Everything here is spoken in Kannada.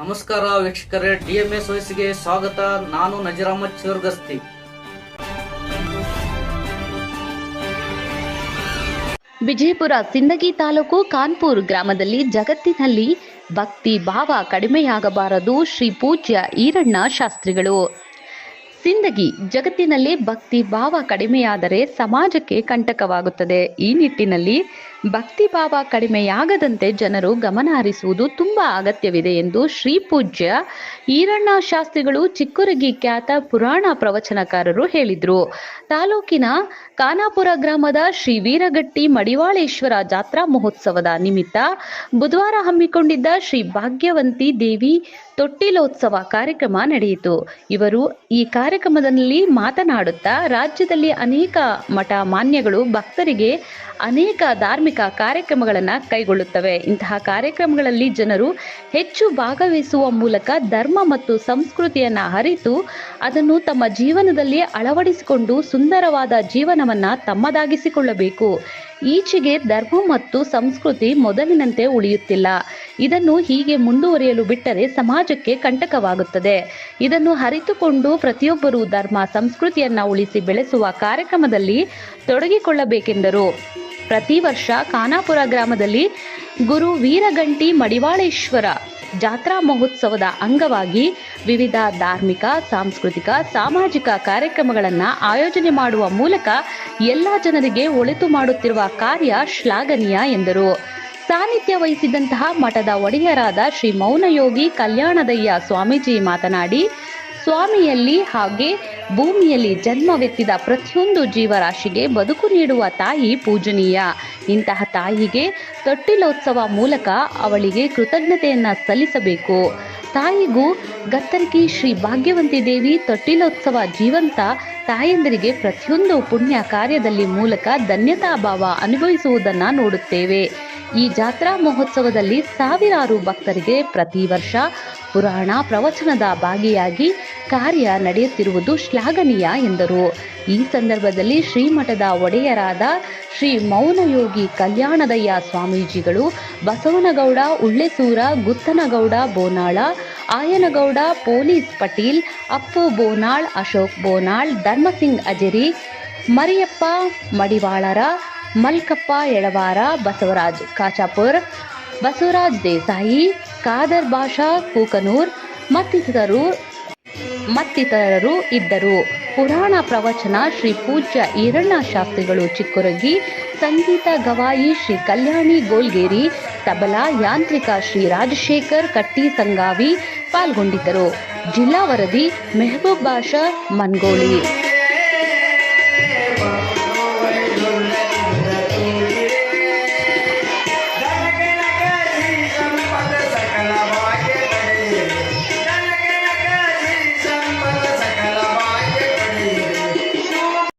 ನಮಸ್ಕಾರ ವೀಕ್ಷಕರೇ ಡಿ ಎಂ ಎಸ್ ವಯಸ್ಸಿಗೆ ಸ್ವಾಗತ. ನಾನು ಚೋರ್ಗಸ್ತಿ ಚಿರ್ಗಸ್ತಿ. ವಿಜಯಪುರ ಸಿಂದಗಿ ತಾಲೂಕು ಕಾನ್ಪುರ್ ಗ್ರಾಮದಲ್ಲಿ ಜಗತ್ತಿನಲ್ಲಿ ಭಕ್ತಿ ಭಾವ ಕಡಿಮೆಯಾಗಬಾರದು ಶ್ರೀ ಪೂಜ್ಯ ಈರಣ್ಣ ಶಾಸ್ತ್ರಿಗಳು. ಸಿಂದಗಿ ಜಗತ್ತಿನಲ್ಲಿ ಭಕ್ತಿ ಭಾವ ಕಡಿಮೆಯಾದರೆ ಸಮಾಜಕ್ಕೆ ಕಂಟಕವಾಗುತ್ತದೆ. ಈ ನಿಟ್ಟಿನಲ್ಲಿ ಭಕ್ತಿ ಭಾವ ಕಡಿಮೆಯಾಗದಂತೆ ಜನರು ಗಮನ ಹರಿಸುವುದು ತುಂಬಾ ಅಗತ್ಯವಿದೆ ಎಂದು ಶ್ರೀ ಪೂಜ್ಯ ಈರಣ್ಣ ಶಾಸ್ತ್ರಿಗಳು ಚಿಕ್ಕುರಗಿ ಖ್ಯಾತ ಪುರಾಣ ಪ್ರವಚನಕಾರರು ಹೇಳಿದರು. ತಾಲೂಕಿನ ಖಾನಾಪುರ ಗ್ರಾಮದ ಶ್ರೀ ವೀರಗಟ್ಟಿ ಮಡಿವಾಳೇಶ್ವರ ಜಾತ್ರಾ ಮಹೋತ್ಸವದ ನಿಮಿತ್ತ ಬುಧವಾರ ಹಮ್ಮಿಕೊಂಡಿದ್ದ ಶ್ರೀ ಭಾಗ್ಯವಂತಿ ದೇವಿ ತೊಟ್ಟಿಲೋತ್ಸವ ಕಾರ್ಯಕ್ರಮ ನಡೆಯಿತು. ಇವರು ಈ ಕಾರ್ಯಕ್ರಮದಲ್ಲಿ ಮಾತನಾಡುತ್ತಾ ರಾಜ್ಯದಲ್ಲಿ ಅನೇಕ ಮಠ ಮಾನ್ಯಗಳು ಭಕ್ತರಿಗೆ ಅನೇಕ ಧಾರ್ಮಿಕ ಕಾರ್ಯಕ್ರಮಗಳನ್ನು ಕೈಗೊಳ್ಳುತ್ತವೆ. ಇಂತಹ ಕಾರ್ಯಕ್ರಮಗಳಲ್ಲಿ ಜನರು ಹೆಚ್ಚು ಭಾಗವಹಿಸುವ ಮೂಲಕ ಧರ್ಮ ಮತ್ತು ಸಂಸ್ಕೃತಿಯನ್ನು ಅರಿತು ಅದನ್ನು ತಮ್ಮ ಜೀವನದಲ್ಲಿ ಅಳವಡಿಸಿಕೊಂಡು ಸುಂದರವಾದ ಜೀವನವನ್ನ ತಮ್ಮದಾಗಿಸಿಕೊಳ್ಳಬೇಕು. ಈಚೆಗೆ ಧರ್ಮ ಮತ್ತು ಸಂಸ್ಕೃತಿ ಮೊದಲಿನಂತೆ ಉಳಿಯುತ್ತಿಲ್ಲ. ಇದನ್ನು ಹೀಗೆ ಮುಂದುವರಿಯಲು ಬಿಟ್ಟರೆ ಸಮಾಜಕ್ಕೆ ಕಂಟಕವಾಗುತ್ತದೆ. ಇದನ್ನು ಅರಿತುಕೊಂಡು ಪ್ರತಿಯೊಬ್ಬರೂ ಧರ್ಮ, ಸಂಸ್ಕೃತಿಯನ್ನ ಉಳಿಸಿ ಬೆಳೆಸುವ ಕಾರ್ಯಕ್ರಮದಲ್ಲಿ ತೊಡಗಿಕೊಳ್ಳಬೇಕೆಂದರು. ಪ್ರತಿ ವರ್ಷ ಖಾನಾಪುರ ಗ್ರಾಮದಲ್ಲಿ ಗುರು ವೀರಗಂಟಿ ಮಡಿವಾಳೇಶ್ವರ ಜಾತ್ರಾ ಮಹೋತ್ಸವದ ಅಂಗವಾಗಿ ವಿವಿಧ ಧಾರ್ಮಿಕ, ಸಾಂಸ್ಕೃತಿಕ, ಸಾಮಾಜಿಕ ಕಾರ್ಯಕ್ರಮಗಳನ್ನು ಆಯೋಜನೆ ಮಾಡುವ ಮೂಲಕ ಎಲ್ಲ ಜನರಿಗೆ ಒಳಿತು ಮಾಡುತ್ತಿರುವ ಕಾರ್ಯ ಶ್ಲಾಘನೀಯ ಎಂದರು. ಸಾನ್ನಿಧ್ಯ ವಹಿಸಿದಂತಹ ಮಠದ ಒಡೆಯರಾದ ಶ್ರೀ ಮೌನಯೋಗಿ ಕಲ್ಯಾಣದಯ್ಯ ಸ್ವಾಮೀಜಿ ಮಾತನಾಡಿ, ಸ್ವಾಮಿಯಲ್ಲಿ ಹಾಗೆ ಭೂಮಿಯಲ್ಲಿ ಜನ್ಮವೆತ್ತಿದ ಪ್ರತಿಯೊಂದು ಜೀವರಾಶಿಗೆ ಬದುಕು ನೀಡುವ ತಾಯಿ ಪೂಜನೀಯ. ಇಂತಹ ತಾಯಿಗೆ ತೊಟ್ಟಿಲೋತ್ಸವ ಮೂಲಕ ಅವಳಿಗೆ ಕೃತಜ್ಞತೆಯನ್ನ ಸಲ್ಲಿಸಬೇಕು. ತಾಯಿಗೂ ಗತ್ತರಿಕೆ ಶ್ರೀ ಭಾಗ್ಯವಂತಿ ದೇವಿ ತೊಟ್ಟಿಲೋತ್ಸವ ಜೀವಂತ ತಾಯಂದಿರಿಗೆ ಪ್ರತಿಯೊಂದು ಪುಣ್ಯ ಕಾರ್ಯದಲ್ಲಿ ಮೂಲಕ ಧನ್ಯತಾ ಭಾವ ಅನುಭವಿಸುವುದನ್ನು ನೋಡುತ್ತೇವೆ. ಈ ಜಾತ್ರಾ ಮಹೋತ್ಸವದಲ್ಲಿ ಸಾವಿರಾರು ಭಕ್ತರಿಗೆ ಪ್ರತಿ ವರ್ಷ ಪುರಾಣ ಪ್ರವಚನದ ಭಾಗಿಯಾಗಿ ಕಾರ್ಯ ನಡೆಯುತ್ತಿರುವುದು ಶ್ಲಾಘನೀಯ ಎಂದರು. ಈ ಸಂದರ್ಭದಲ್ಲಿ ಶ್ರೀಮಠದ ಒಡೆಯರಾದ ಶ್ರೀ ಮೌನಯೋಗಿ ಕಲ್ಯಾಣದಯ್ಯ ಸ್ವಾಮೀಜಿಗಳು ಬಸವನಗೌಡ, ಉಳ್ಳೆಸೂರ, ಗುತ್ತನಗೌಡ ಬೋನಾಳ, ಆಯನಗೌಡ, ಪೊಲೀಸ್ ಪಟೀಲ್, ಅಪ್ಪು ಬೋನಾಳ್, ಅಶೋಕ್ ಬೋನಾಳ್, ಧರ್ಮಸಿಂಗ್ ಅಜರಿ, ಮರಿಯಪ್ಪ ಮಡಿವಾಳರ, ಮಲ್ಕಪ್ಪ ಎಳವಾರ, ಬಸವರಾಜ್ ಕಾಚಾಪುರ್, ಬಸವರಾಜ್ ದೇಸಾಯಿ, ಖಾದರ್ ಬಾಷಾ, ಕೂಕನೂರ್ ಮತ್ತಿತರರು ಮತ್ತಿತರರು ಇದ್ದರು. ಪುರಾಣ ಪ್ರವಚನ, ಶ್ರೀ ಪೂಜ್ಯ ಈರಣ್ಣ ಶಾಸ್ತ್ರಿಗಳು ಚಿಕ್ಕುರಗಿ, ಸಂಗೀತ ಗವಾಯಿ ಶ್ರೀ ಕಲ್ಯಾಣಿ ಗೋಲ್ಗೇರಿ, ತಬಲಾ ಯಾಂತ್ರಿಕ ಶ್ರೀ ರಾಜಶೇಖರ್ ಕಟ್ಟಿ ಸಂಗಾವಿ ಪಾಲ್ಗೊಂಡಿದ್ದರು. ಜಿಲ್ಲಾ ವರದಿ, ಮೆಹಬೂಬ್ ಬಾಷಾ, ಮನ್ಗೋಳಿ.